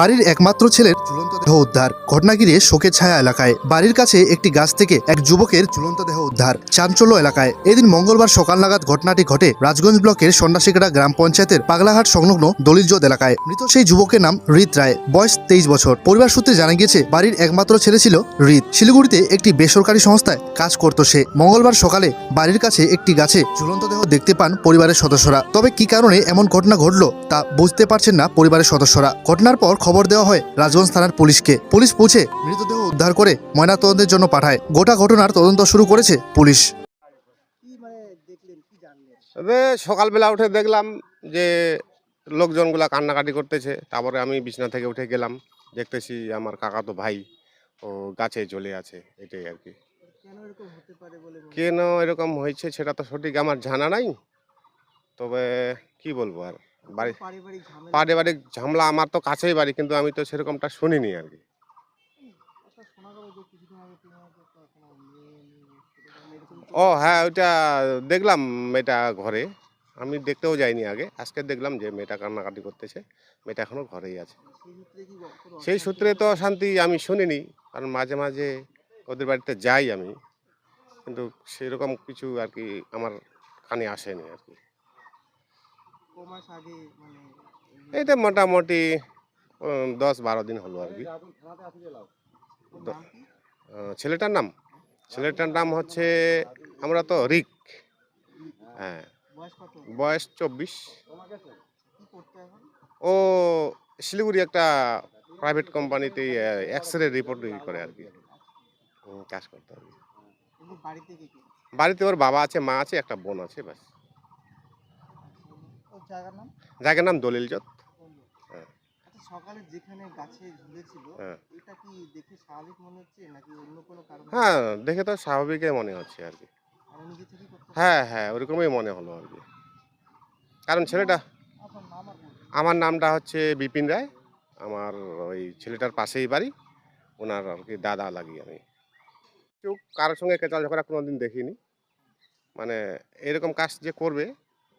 বাড়ির একমাত্র ছেলের ঝুলন্ত দেহ উদ্ধার। ঘটনা ঘিরে শোকের ছায়া এলাকায়। বাড়ির কাছে একটি গাছ থেকে এক যুবকের ঝুলন্ত দেহ উদ্ধার। চাঞ্চল্য এলাকায়। এদিন মঙ্গলবার সকাল নাগাদ ঘটনাটি ঘটে রাজগঞ্জ ব্লকের সন্ন্যাসিকাটা গ্রাম পঞ্চায়েতের পাগলাহাট সংলগ্ন দলিলজোদ এলাকায়। মৃত সেই যুবকের নাম রিত রায়। বয়স তেইশ বছর। পরিবার সূত্রে জানা গিয়েছে, বাড়ির একমাত্র ছেলে ছিল রিত। শিলিগুড়িতে একটি বেসরকারি সংস্থায় কাজ করত সে। মঙ্গলবার সকালে বাড়ির কাছে একটি গাছে ঝুলন্ত দেহ দেখতে পান পরিবারের সদস্যরা। তবে কি কারণে এমন ঘটনা ঘটলো তা বুঝতে পারছেন না পরিবারের সদস্যরা। ঘটনার পর খবর দেওয়া হয় রাজগঞ্জ থানার পুলিশকে। পুলিশ পৌঁছে মৃতদেহ উদ্ধার করে ময়না ময়নাতদন্তের জন্য পাঠায়। গোটা ঘটনার তদন্ত শুরু করেছে পুলিশ। তবে সকালবেলা উঠে দেখলাম যে লোকজনগুলা কান্নাকাটি করতেছে। তারপরে আমি বিছনা থেকে উঠে গেলাম, দেখতেছি আমার কাকা তো ভাই ও গাছে চলে আছে, এটাই আর কি। কেন এরকম হয়েছে সেটা তো সঠিক আমার জানা নাই। তবে কি বলব আর? বাড়ি পারিবারিক ঝামেলা? আমার তো কাছেই বাড়ি কিন্তু আমি তো সেরকমটা শুনিনি আর কি। আচ্ছা ও হ্যাঁ ওইটা দেখলাম মেয়েটা ঘরে আমি দেখতেও যাইনি আগে আজকে দেখলাম যে মেয়েটা কান্নাকাটি করতেছে মেয়েটা এখনও ঘরেই আছে। সেই সূত্রে তো শান্তি আমি শুনিনি কারণ মাঝে মাঝে ওদের বাড়িতে যাই আমি কিন্তু সেরকম কিছু আর কি আমার কানে আসেনি আর ক। মাস আগে মানে এইটা মোটামুটি দশ বারো দিন হলো আর কি। ছেলেটার নাম? ছেলেটার নাম হচ্ছে আমরা তো রিক। হ্যাঁ। বয়স চব্বিশ। ও শিলিগুড়ি একটা প্রাইভেট কোম্পানিতে এক্স রে রিপোর্ট করে আর কি। কাজ করতে এমনি বাড়িতে ওর বাবা আছে মা আছে একটা বোন আছে ব্যাস। জায়গার নাম? জায়গার নাম দলিলজত। হ্যাঁ। সকালে যেখানে গাছে ঝুলেছিল। এটা কি দেখে স্বাভাবিক মনে হচ্ছে নাকি অন্য কোনো কারণ? হ্যাঁ দেখে তো স্বাভাবিকই মনে হচ্ছে আর কি। পারে? হ্যাঁ হ্যাঁ ওরকমই মনে হলো আর কি। কারণ ছেলেটা। আমার নামটা হচ্ছে বিপিন রায়। আমার ওই ছেলেটার পাশেই বাড়ি। ওনার আর কি দাদা লাগি আমি। কেউ কারোর সঙ্গে কেচাল ঝগড়া কোনোদিন দেখিনি। মানে এরকম কাজ যে করবে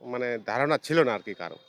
মানে ধারণা ছিল না আর কি কারও।